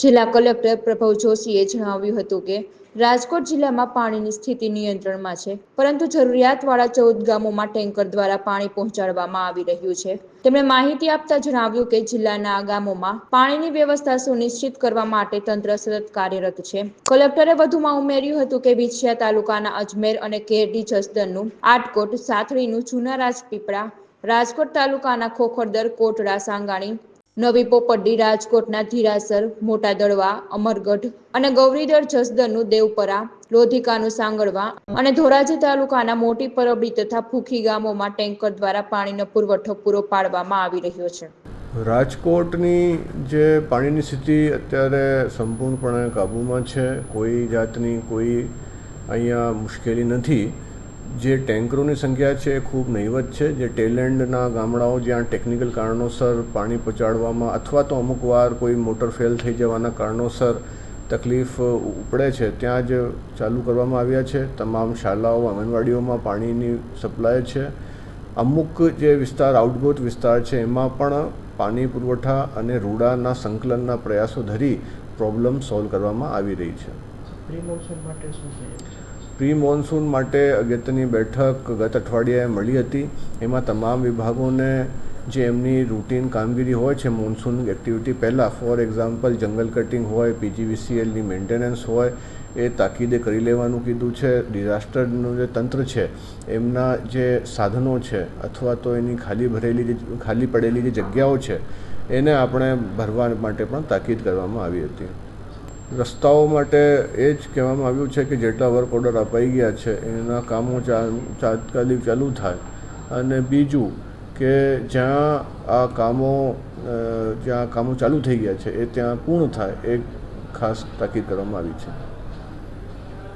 જિલ્લા કલેક્ટર પ્રભવ જોશીએ જણાવ્યું હતું કે, રાજકોટ જિલ્લામાં પાણીની સ્થિતિ નિયંત્રણમાં છે, પરંતુ જરૂરિયાતવાળા ચૌદ ગામોમાં ટેન્કર દ્વારા પાણી પહોંચાડવામાં આવી રહ્યું છે. તેમણે માહિતી આપતા જણાવ્યું કે, જિલ્લાના આ ગામોમાં પાણીની વ્યવસ્થા સુનિશ્ચિત કરવા માટે તંત્ર સતત કાર્યરત છે. કલેક્ટરે વધુમાં ઉમેર્યું હતું કે, વિછિયા તાલુકાના અજમેર અને કેરડી જસદનનું આટકોટ, સાથળીનું જૂના રાજપીપળા, રાજકોટ તાલુકાના ખોખરદર કોટડા, સાંગાણી નવી પોપડી રાજકોટના ધીરાસર, મોટા દળવા અમરગઢ અને ગૌરીદર જસદનનું દેવપરા, લોધિકાનું સાંગળવા અને ધોરાજી તાલુકાના મોટી પરબડી તથા ફૂખી ગામોમાં ટેન્કર દ્વારા પાણીનો પુરવઠો પૂરો પાડવામાં આવી રહ્યો છે. રાજકોટની જે પાણીની સ્થિતિ અત્યારે સંપૂર્ણપણે કાબૂમાં છે. કોઈ જાતની કોઈ અહીંયા મુશ્કેલી નથી. જે ટેન્કરોની સંખ્યા છે એ ખૂબ નહીવત છે. જે ટેલેન્ડના ગામડાઓ જ્યાં ટેકનિકલ કારણોસર પાણી પહોંચાડવામાં અથવા તો અમુક વાર કોઈ મોટર ફેલ થઈ જવાના કારણોસર તકલીફ ઉપડે છે, ત્યાં જ ચાલુ કરવામાં આવ્યા છે. તમામ શાળાઓ, આંગણવાડીઓમાં પાણીની સપ્લાય છે. અમુક જે વિસ્તાર આઉટગોટ વિસ્તાર છે, એમાં પણ પાણી પુરવઠા અને રૂડાના સંકલનના પ્રયાસો ધરી પ્રોબ્લેમ સોલ્વ કરવામાં આવી રહી છે. પ્રિમોશન માટે શું છે? પ્રી મોન્સૂન માટે અગત્યની બેઠક ગત અઠવાડિયાએ મળી હતી. એમાં તમામ વિભાગોને જે એમની રૂટીન કામગીરી હોય છે, મોન્સૂન એક્ટિવિટી પહેલાં, ફોર એક્ઝામ્પલ, જંગલ કટિંગ હોય, પીજીવીસીએલની મેન્ટેનન્સ હોય, એ તાકીદે કરી લેવાનું કીધું છે. ડિઝાસ્ટરનું જે તંત્ર છે, એમના જે સાધનો છે, અથવા તો એની ખાલી ભરેલી જે, ખાલી પડેલી જે જગ્યાઓ છે, એને આપણે ભરવા માટે પણ તાકીદ કરવામાં આવી હતી. રસ્તાઓ માટે એ જ કહેવામાં આવ્યું છે કે જેટલા વર્ક ઓર્ડર અપાઈ ગયા છે, એના કામો તાત્કાલિક ચાલુ થાય. અને બીજું કે જ્યાં આ કામો જ્યાં કામો ચાલુ થઈ ગયા છે, એ ત્યાં પૂર્ણ થાય, એ ખાસ તાકીદ કરવામાં આવી છે.